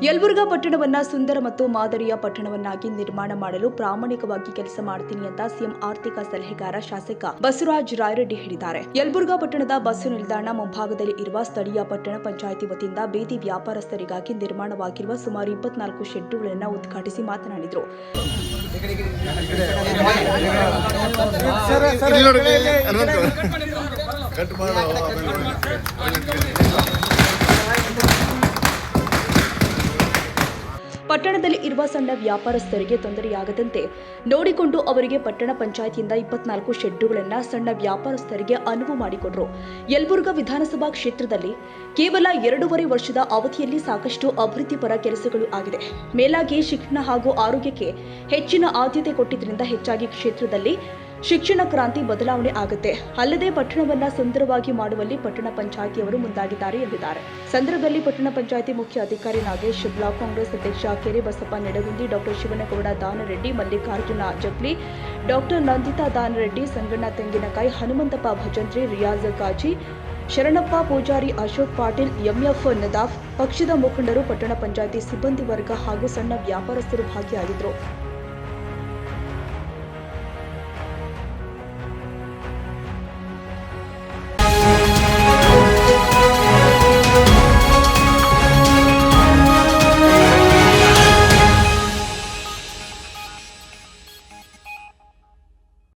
ಯಲಬುರ್ಗಾ ಪಟ್ಟಣವನ್ನ ಸುಂದರ ಮತ್ತು ಮಾದರಿಯ ಪಟ್ಟಣವನ್ನಾಗಿ ನಿರ್ಮಾಣ ಮಾಡಲು ಪ್ರಾಮಾಣಿಕವಾಗಿ ಕೆಲಸ ಮಾಡ್ತೀನಿ ಅಂತ ಸಿಎಂ ಆರ್ಥಿಕ ಸಲಹೆಗಾರ ಶಾಸಕ ಬಸವರಾಜ ರಾಯರೆಡ್ಡಿ ಹೇಳಿದ್ದಾರೆ ಯಲಬುರ್ಗಾ ಪಟ್ಟಣದ ಬಸ್ಸು ನಿಲ್ದಾಣ ಮುಂಭಾಗದಲ್ಲಿ ಇರುವ ಸ್ಥಳೀಯ ಪಟ್ಟಣ ಪಂಚಾಯಿತಿ ವತಿಯಿಂದ ಬೀದಿ ವ್ಯಾಪಾರಸ್ಥರಿಗಾಗಿ ನಿರ್ಮಾಣವಾಗಿರುವ ಸುಮಾರು ಇಪ್ಪತ್ನಾಲ್ಕು ಶೆಡ್ಗಳನ್ನು ಉದ್ಘಾಟಿಸಿ ಮಾತನಾಡಿದರು ಪಟ್ಟಣದಲ್ಲಿ ಇರುವ ಸಣ್ಣ ವ್ಯಾಪಾರಸ್ಥರಿಗೆ ತೊಂದರೆಯಾಗದಂತೆ ನೋಡಿಕೊಂಡು ಅವರಿಗೆ ಪಟ್ಟಣ ಪಂಚಾಯತಿಯಿಂದ ಇಪ್ಪತ್ನಾಲ್ಕು ಶೆಡ್ಡುಗಳನ್ನು ಸಣ್ಣ ವ್ಯಾಪಾರಸ್ಥರಿಗೆ ಅನುವು ಮಾಡಿಕೊಟ್ರು. ಯಲ್ಬುರ್ಗ ವಿಧಾನಸಭಾ ಕ್ಷೇತ್ರದಲ್ಲಿ ಕೇವಲ ಎರಡೂವರೆ ವರ್ಷದ ಅವಧಿಯಲ್ಲಿ ಸಾಕಷ್ಟು ಅಭಿವೃದ್ಧಿಪರ ಕೆಲಸಗಳು ಆಗಿದೆ. ಮೇಲಾಗಿ ಶಿಕ್ಷಣ ಹಾಗೂ ಆರೋಗ್ಯಕ್ಕೆ ಹೆಚ್ಚಿನ ಆದ್ಯತೆ ಕೊಟ್ಟಿದ್ದರಿಂದ ಹೆಚ್ಚಾಗಿ ಕ್ಷೇತ್ರದಲ್ಲಿ ಶಿಕ್ಷಣ ಕ್ರಾಂತಿ ಬದಲಾವಣೆ ಆಗುತ್ತೆ. ಅಲ್ಲದೆ ಪಟ್ಟಣವನ್ನ ಸುಂದರವಾಗಿ ಮಾಡುವಲ್ಲಿ ಪಟ್ಟಣ ಪಂಚಾಯಿತಿಯವರು ಮುಂದಾಗಿದ್ದಾರೆ ಎಂದಿದ್ದಾರೆ. ಸಂದರ್ಭದಲ್ಲಿ ಪಟ್ಟಣ ಪಂಚಾಯಿತಿ ಮುಖ್ಯ ಅಧಿಕಾರಿ ನಾಗೇಶ್, ಬ್ಲಾಕ್ ಕಾಂಗ್ರೆಸ್ ಅಧ್ಯಕ್ಷ Kere Basappa Nedagundi, doctor Shivanagouda Danareddy, Mallikarjuna Japli, doctor Nanditha Danareddy, Sanganna Tenginakayi, Hanumanthappa Bhajantri, Riyaz Kazi, Sharanappa Pujari Ashok Patil, MF Nadaf, ಪಕ್ಷದ ಮುಖಂಡರು, ಪಟ್ಟಣ ಪಂಚಾಯಿತಿ ಸಿಬ್ಬಂದಿ ವರ್ಗ ಹಾಗೂ ಸಣ್ಣ ವ್ಯಾಪಾರಸ್ಥರು ಭಾಗಿಯಾಗಿದ್ದರು